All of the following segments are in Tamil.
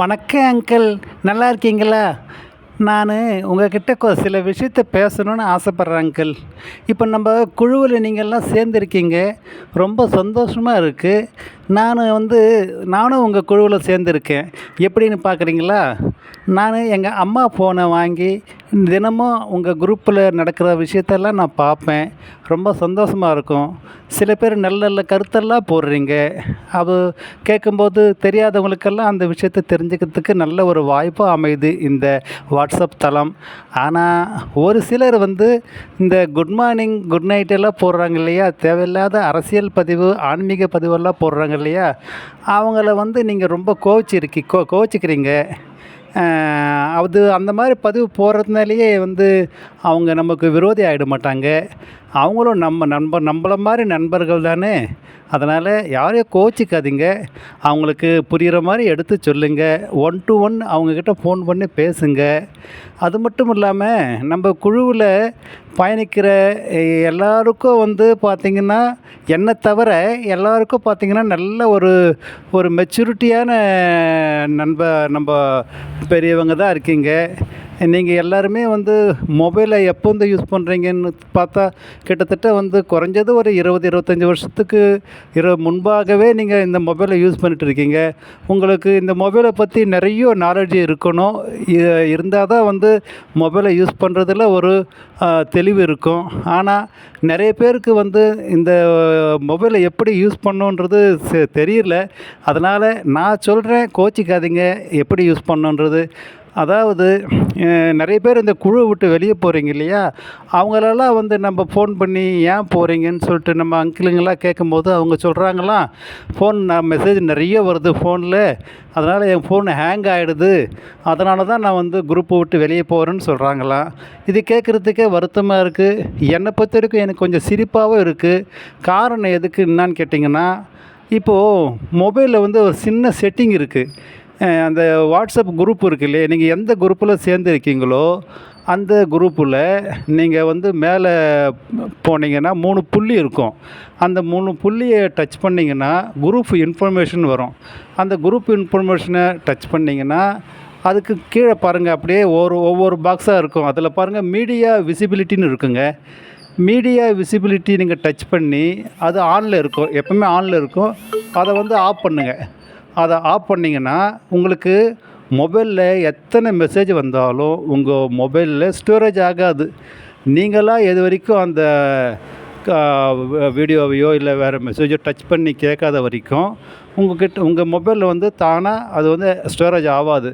வணக்கம் அங்கிள். நல்லா இருக்கீங்களா? நான் உங்ககிட்ட சில விஷயத்த பேசணும்னு ஆசைப்பட்றேன் அங்கிள். இப்போ நம்ம குழுவில் நீங்கள்லாம் சேர்ந்துருக்கீங்க. ரொம்ப சந்தோஷமாக இருக்குது நான் வந்து நானும் உங்கள் குழுவில் சேர்ந்துருக்கேன். எப்படின்னு பார்க்குறீங்களா நான் எங்கள் அம்மா ஃபோனை வாங்கி தினமும் உங்கள் குரூப்பில் நடக்கிற விஷயத்தெல்லாம் நான் பார்ப்பேன். ரொம்ப சந்தோஷமாக இருக்கும். சில பேர் நல்ல நல்ல கருத்தெல்லாம் போடுறீங்க. அது கேட்கும்போது தெரியாதவங்களுக்கெல்லாம் அந்த விஷயத்தை தெரிஞ்சுக்கிறதுக்கு நல்ல ஒரு வாய்ப்பாக அமையுது இந்த வாட்ஸ்அப் தளம். ஆனால் ஒரு சிலர் வந்து இந்த குட் மார்னிங் குட் நைட் எல்லாம் போடுறாங்க இல்லையா? தேவையில்லாத அரசியல் பதிவு ஆன்மீக பதிவெல்லாம் போடுறாங்க இல்லையா? அவங்கள வந்து நீங்கள் ரொம்ப கோவிச்சிருக்கி கோ கோவிச்சிக்கிறீங்க. அது அந்த மாதிரி பதிவு போடுறதுனாலேயே வந்து அவங்க நமக்கு விரோதி ஆகிட மாட்டாங்க. அவங்களும் நம்ம நண்பர் நம்மள மாதிரி நண்பர்கள் தானே. அதனால் யாரையும் கோச்சிக்காதீங்க. அவங்களுக்கு புரிகிற மாதிரி எடுத்து சொல்லுங்கள் ஒன் டு ஒன் அவங்கக்கிட்ட ஃபோன் பண்ணி பேசுங்க. அது மட்டும் இல்லாமல் நம்ம குழுவில் பயணிக்கிற எல்லாருக்கும் வந்து பார்த்திங்கன்னா என்னை தவிர எல்லாருக்கும் பார்த்திங்கன்னா நல்ல ஒரு ஒரு மெச்சூரிட்டியான நண்ப நம்ம பெரியவங்க தான் இருக்கீங்க. நீங்கள் எல்லாருமே வந்து மொபைலை எப்போ வந்து யூஸ் பண்ணுறீங்கன்னு பார்த்தா கிட்டத்தட்ட வந்து குறைஞ்சது ஒரு இருபது இருபத்தஞ்சி வருஷத்துக்கு இரு முன்பாகவே நீங்கள் இந்த மொபைலை யூஸ் பண்ணிட்டு இருக்கீங்க. உங்களுக்கு இந்த மொபைலை பற்றி நிறைய நாலேஜ் இருக்கணும். இ- இருந்தால் தான் வந்து மொபைலை யூஸ் பண்ணுறதுல ஒரு தெளிவு இருக்கும். ஆனால் நிறைய பேருக்கு வந்து இந்த மொபைலை எப்படி யூஸ் பண்ணுன்றது செ- தெரியல. அதனால் நான் சொல்கிறேன் கோச்சிக்காதீங்க. எப்படி யூஸ் பண்ணணுன்றது அதாவது நிறைய பேர் இந்த குழு விட்டு வெளியே போகிறீங்க இல்லையா? அவங்களெல்லாம் வந்து நம்ம ஃபோன் பண்ணி ஏன் போகிறீங்கன்னு சொல்லிட்டு நம்ம அங்கிளுங்கெல்லாம் கேட்கும்போது அவங்க சொல்கிறாங்களாம் ஃபோன் நான் மெசேஜ் நிறைய வருது ஃபோனில் அதனால் என் ஃபோன் ஹேங் ஆகிடுது அதனால தான் நான் வந்து குரூப்பை விட்டு வெளியே போகிறேன்னு சொல்கிறாங்களாம் இது கேட்குறதுக்கே வருத்தமாக இருக்குது என்னை பொறுத்த வரைக்கும் எனக்கு கொஞ்சம் சிரிப்பாகவும் இருக்குது காரணம் எதுக்கு என்னான்னு கேட்டிங்கன்னா இப்போது மொபைலில் வந்து ஒரு சின்ன செட்டிங் இருக்குது அந்த வாட்ஸ்அப் குரூப் இருக்கு இல்லையா நீங்கள் எந்த குரூப்பில் சேர்ந்துருக்கீங்களோ அந்த குரூப்பில் நீங்கள் வந்து மேலே போனீங்கன்னா மூணு புள்ளி இருக்கும். அந்த மூணு புள்ளியை டச் பண்ணிங்கன்னா குரூப் இன்ஃபர்மேஷன் வரும். அந்த குரூப் இன்ஃபர்மேஷனை டச் பண்ணிங்கன்னா அதுக்கு கீழே பாருங்கள் அப்படியே ஒரு ஒவ்வொரு பாக்ஸாக இருக்கும். அதில் பாருங்கள் மீடியா விசிபிலிட்டின்னு இருக்குங்க. மீடியா விசிபிலிட்டி நீங்கள் டச் பண்ணி அது ஆனில் இருக்கும். எப்பவுமே ஆனில் இருக்கும். அதை வந்து ஆஃப் பண்ணுங்கள் அதை ஆஃப் பண்ணிங்கன்னா உங்களுக்கு மொபைலில் எத்தனை மெசேஜ் வந்தாலும் உங்கள் மொபைலில் ஸ்டோரேஜ் ஆகாது. நீங்களாக எது வரைக்கும் அந்த வீடியோவையோ இல்லை வேறு மெசேஜோ டச் பண்ணி கேட்காத வரைக்கும் உங்கள்கிட்ட உங்கள் மொபைலில் வந்து தானாக அது வந்து ஸ்டோரேஜ் ஆகாது.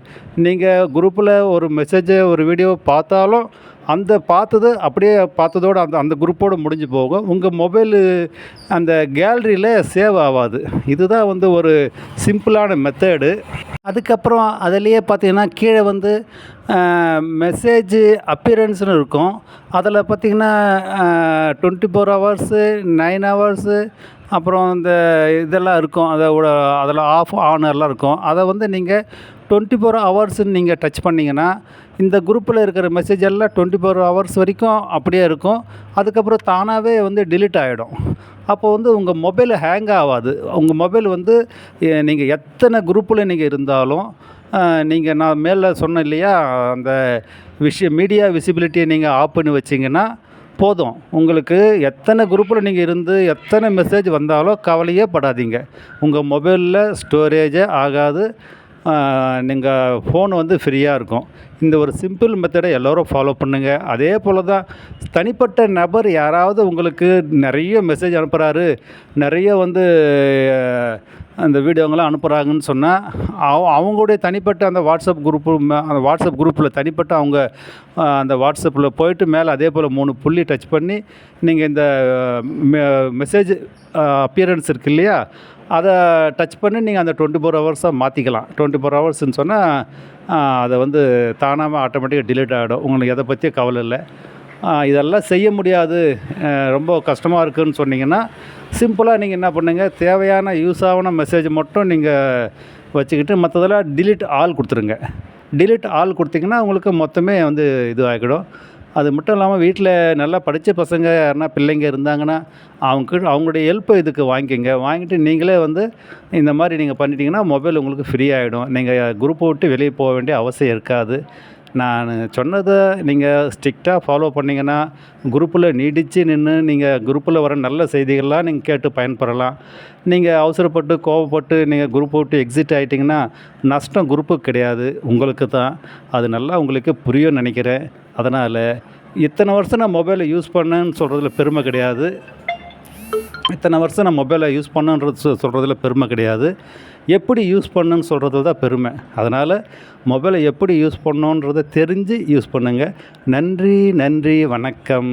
நீங்கள் குரூப்பில் ஒரு மெசேஜை ஒரு வீடியோ பார்த்தாலும் அந்த பார்த்தது அப்படியே பார்த்ததோடு அந்த அந்த குரூப்போடு முடிஞ்சு போகும். உங்கள் மொபைலு அந்த கேலரியில் சேவ் ஆகாது. இதுதான் வந்து ஒரு சிம்பிளான மெத்தேடு. அதுக்கப்புறம் அதுலேயே பார்த்தீங்கன்னா கீழே வந்து மெசேஜ் அப்பியரன்ஸ்னு இருக்கும். அதில் பார்த்தீங்கன்னா twenty four hours nine hours அப்புறம் இந்த இதெல்லாம் இருக்கும். அதை அதில் ஆஃப் ஆன் எல்லாம் இருக்கும். அதை வந்து நீங்கள் டுவெண்ட்டி ஃபோர் ஹவர்ஸ்ன்னு நீங்கள் டச் பண்ணிங்கன்னா இந்த குரூப்பில் இருக்கிற மெசேஜ் எல்லாம் டுவெண்ட்டி ஃபோர் ஹவர்ஸ் வரைக்கும் அப்படியே இருக்கும். அதுக்கப்புறம் தானாகவே வந்து டிலீட் ஆகிடும் அப்போ வந்து உங்கள் மொபைல் ஹேங் ஆகாது. உங்கள் மொபைல் வந்து நீங்கள் எத்தனை குரூப்பில் நீங்கள் இருந்தாலும் நீங்கள் நான் மேலே சொன்னேன் இல்லையா அந்த விஷயம் மீடியா விசிபிலிட்டியை நீங்கள் ஆஃப் பண்ணி வச்சிங்கன்னா போதும். உங்களுக்கு எத்தனை குரூப்பில் நீங்கள் இருந்து எத்தனை மெசேஜ் வந்தாலும் கவலையே படாதீங்க. உங்கள் மொபைலில் ஸ்டோரேஜே ஆகாது. நீங்கள் ஃபோன் வந்து ஃப்ரீயாக இருக்கும். இந்த ஒரு சிம்பிள் மெத்தடை எல்லோரும் ஃபாலோ பண்ணுங்கள் அதே போல் தான் தனிப்பட்ட நபர் யாராவது உங்களுக்கு நிறைய மெசேஜ் அனுப்புகிறாரு நிறைய வந்து அந்த வீடியோங்களாம் அனுப்புகிறாங்கன்னு சொன்னால் அவ அவங்களுடைய தனிப்பட்ட அந்த வாட்ஸ்அப் குரூப்பு அந்த வாட்ஸ்அப் குரூப்பில் தனிப்பட்ட அவங்க அந்த வாட்ஸ்அப்பில் போயிட்டு மேலே அதே போல் மூணு புள்ளி டச் பண்ணி நீங்கள் இந்த மெசேஜ் அப்பியரன்ஸ் இருக்கு இல்லையா அதை டச் பண்ணி நீங்கள் அந்த டுவெண்ட்டி ஃபோர் ஹவர்ஸாக மாற்றிக்கலாம் டுவெண்ட்டி ஃபோர் ஹவர்ஸ்னு சொன்னால் அதை வந்து தானாக ஆட்டோமேட்டிக்காக டிலீட் ஆகிடும் உங்களுக்கு எதை பற்றியும் கவலை இல்லை. இதெல்லாம் செய்ய முடியாது. ரொம்ப கஷ்டமாக இருக்குதுன்னு சொன்னீங்கன்னா சிம்பிளாக நீங்கள் என்ன பண்ணுங்கள் தேவையான யூஸ் ஆகின மெசேஜ் மட்டும் நீங்கள் வச்சுக்கிட்டு மற்றதெல்லாம் டிலீட் ஆல் கொடுத்துருங்க. டிலீட் ஆல் கொடுத்தீங்கன்னா உங்களுக்கு மொத்தமே வந்து இது ஆகிடும். அது மட்டும் இல்லாமல் வீட்டில் நல்லா படித்த பசங்க யாருன்னா பிள்ளைங்க இருந்தாங்கன்னா அவங்க அவங்களுடைய ஹெல்ப்பை இதுக்கு வாங்கிக்கோங்க. வாங்கிட்டு நீங்களே வந்து இந்த மாதிரி நீங்கள் பண்ணிட்டீங்கன்னா மொபைல் உங்களுக்கு ஃப்ரீ ஆகிடும் நீங்கள் குரூப்பை விட்டு வெளியே போக வேண்டிய அவசியம் இருக்காது. நான் சொன்னதை நீங்கள் ஸ்ட்ரிக்டாக ஃபாலோ பண்ணிங்கன்னா குரூப்பில் நீடித்து நின்று நீங்கள் குரூப்பில் வர நல்ல செய்திகள்லாம் நீங்கள் கேட்டு பயன்பெறலாம். நீங்கள் அவசரப்பட்டு கோவப்பட்டு நீங்கள் குரூப்பை விட்டு எக்ஸிட் ஆகிட்டிங்கன்னா நஷ்டம் குரூப்புக்கு கிடையாது. உங்களுக்கு தான். அது நல்லா உங்களுக்கு புரியும்னு நினைக்கிறேன். அதனால் இத்தனை வருஷம் நான் மொபைலை யூஸ் பண்ணேன்னு சொல்கிறதுல பெருமை கிடையாது. இத்தனை வருஷம் நான் மொபைலை யூஸ் பண்ணுன்றது சொ சொல்கிறதுல பெருமை கிடையாது. எப்படி யூஸ் பண்ணுன்னு சொல்கிறது தான் பெருமை. அதனால் மொபைலை எப்படி யூஸ் பண்ணோன்றதை தெரிஞ்சு யூஸ் பண்ணுங்கள் நன்றி நன்றி வணக்கம்.